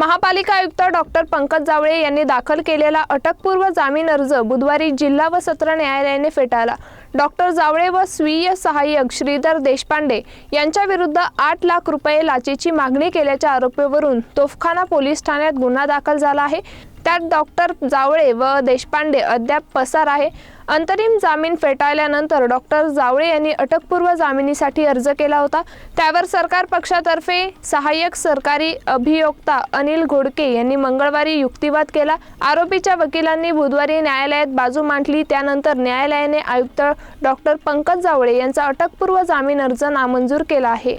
महापालिका आयुक्त डॉक्टर पंकज जावळे यांनी दाखल केलेला अटकपूर्व जामीन अर्ज बुधवारी जिल्हा व सत्र न्यायालयाने फेटाळला. डॉक्टर जावळे व स्वीय सहाय्यक श्रीधर देशपांडे यांच्याविरुद्ध आठ लाख रुपये लाचेची मागणी केल्याच्या आरोपावरून तोफखाना पोलीस ठाण्यात गुन्हा दाखल झाला आहे. त्यात डॉक्टर जावळे व देशपांडे अद्याप पसार आहे. अंतरिम जामीन फेटाळल्यानंतर डॉक्टर जावळे यांनी अटकपूर्व जामिनीसाठी अर्ज केला होता. त्यावर सरकार पक्षातर्फे सहाय्यक सरकारी अभियोक्ता अनिल घोडके यांनी मंगळवारी युक्तिवाद केला. आरोपीच्या वकिलांनी बुधवारी न्यायालयात बाजू मांडली. त्यानंतर न्यायालयाने आयुक्त डॉक्टर पंकज जावळे यांचा अटकपूर्व जामीन अर्ज नामंजूर केला आहे.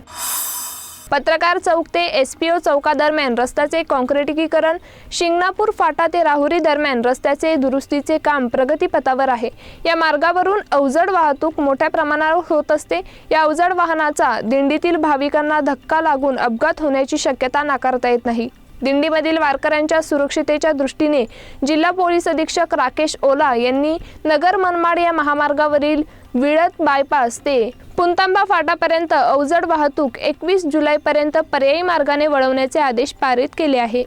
पत्रकार चौक ते एस पी ओ चौकादरम्यान रस्त्याचे काँक्रिटीकरण शिंगणापूर फाटा ते राहुरी दरम्यान रस्त्याचे दुरुस्तीचे काम प्रगतीपथावर आहे. या मार्गावरून अवजड वाहतूक मोठ्या प्रमाणावर होत असते. या अवजड वाहनाचा दिंडीतील भाविकांना धक्का लागून अपघात होण्याची शक्यता नाकारता येत नाही. दिंडीमधील वारकऱ्यांच्या सुरक्षितेच्या दृष्टीने जिल्हा पोलीस अधीक्षक राकेश ओला यांनी नगर मनमाड या महामार्गावरील विळत बायपास ते पुंतांबा फाटापर्यंत अवजड वाहतूक एकवीस जुलैपर्यंत पर्यायी मार्गाने वळवण्याचे आदेश पारित केले आहे.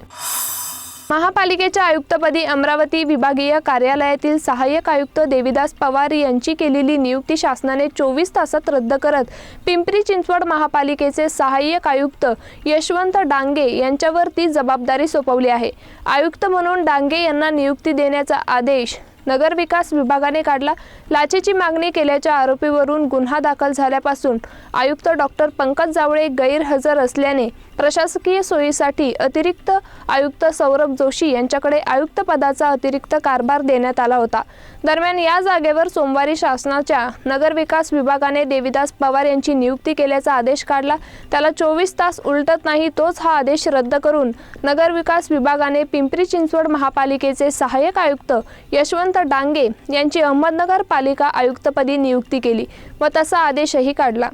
महापालिकेच्या आयुक्तपदी अमरावती विभागीय कार्यालयातील सहाय्यक आयुक्त देविदास पवार यांची केलेली नियुक्ती शासनाने चोवीस तासात रद्द करत पिंपरी चिंचवड महापालिकेचे सहाय्यक आयुक्त यशवंत डांगे यांच्यावर ती जबाबदारी सोपवली आहे. आयुक्त म्हणून डांगे यांना नियुक्ती देण्याचा आदेश नगरविकास विभागाने काढला. लाचेची मागणी केल्याच्या आरोपीवरून गुन्हा दाखल झाल्यापासून आयुक्त डॉक्टर पंकज जावळे गैरहजर असल्याने प्रशासकीय सोयीसाठी अतिरिक्त आयुक्त सौरभ जोशी यांच्याकडे आयुक्त पदाचा अतिरिक्त कारभार देण्यात आला होता. दरम्यान या जागेवर सोमवारी शासनाच्या नगरविकास विभागाने देविदास पवार यांची नियुक्ती केल्याचा आदेश काढला. त्याला चोवीस तास उलटत नाही तोच हा आदेश रद्द करून नगरविकास विभागाने पिंपरी चिंचवड महापालिकेचे सहाय्यक आयुक्त यशवंत डांगे यांची अहमदनगर पालिका आयुक्तपदी नियुक्ती केली व तसा आदेशही काढला.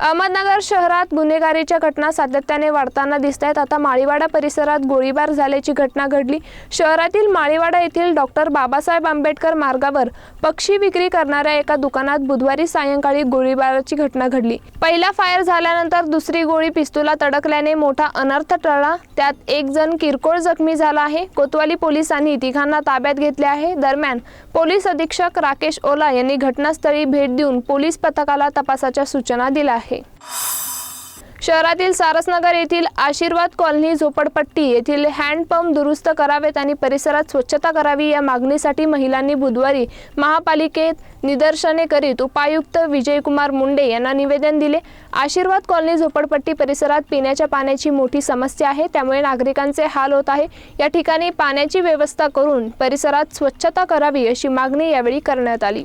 अहमदनगर शहरात गुन्हेगारीच्या घटना सातत्याने वाढताना दिसत आहेत आता माळीवाडा परिसरात गोळीबार झाल्याची घटना घडली. शहरातील माळीवाडा येथील डॉक्टर बाबासाहेब आंबेडकर मार्गावर पक्षी विक्री करणाऱ्या एका दुकानात बुधवारी सायंकाळी गोळीबाराची घटना घडली. पहिला फायर झाल्यानंतर दुसरी गोळी पिस्तुला तडकल्याने मोठा अनर्थ टळला. त्यात एक जण किरकोळ जखमी झाला आहे. कोतवाली पोलिसांनी तिघांना ताब्यात घेतले आहे. दरम्यान पोलीस अधीक्षक राकेश ओला यांनी घटनास्थळी भेट देऊन पोलीस पथकाला तपासाच्या सूचना दिल्या आहे. शहरातील सारसनगर येथील आशीर्वाद कॉलनी झोपडपट्टी येथील हँडपंप दुरुस्त करावेत आणि परिसरात स्वच्छता करावी या मागणीसाठी महिलांनी बुधवारी महापालिकेत निदर्शने करीत उपायुक्त विजयकुमार मुंडे यांना निवेदन दिले. आशीर्वाद कॉलनी झोपडपट्टी परिसरात पिण्याच्या पाण्याची मोठी समस्या आहे. त्यामुळे नागरिकांचे हाल होत आहे. या ठिकाणी पाण्याची व्यवस्था करून परिसरात स्वच्छता करावी अशी मागणी यावेळी करण्यात आली.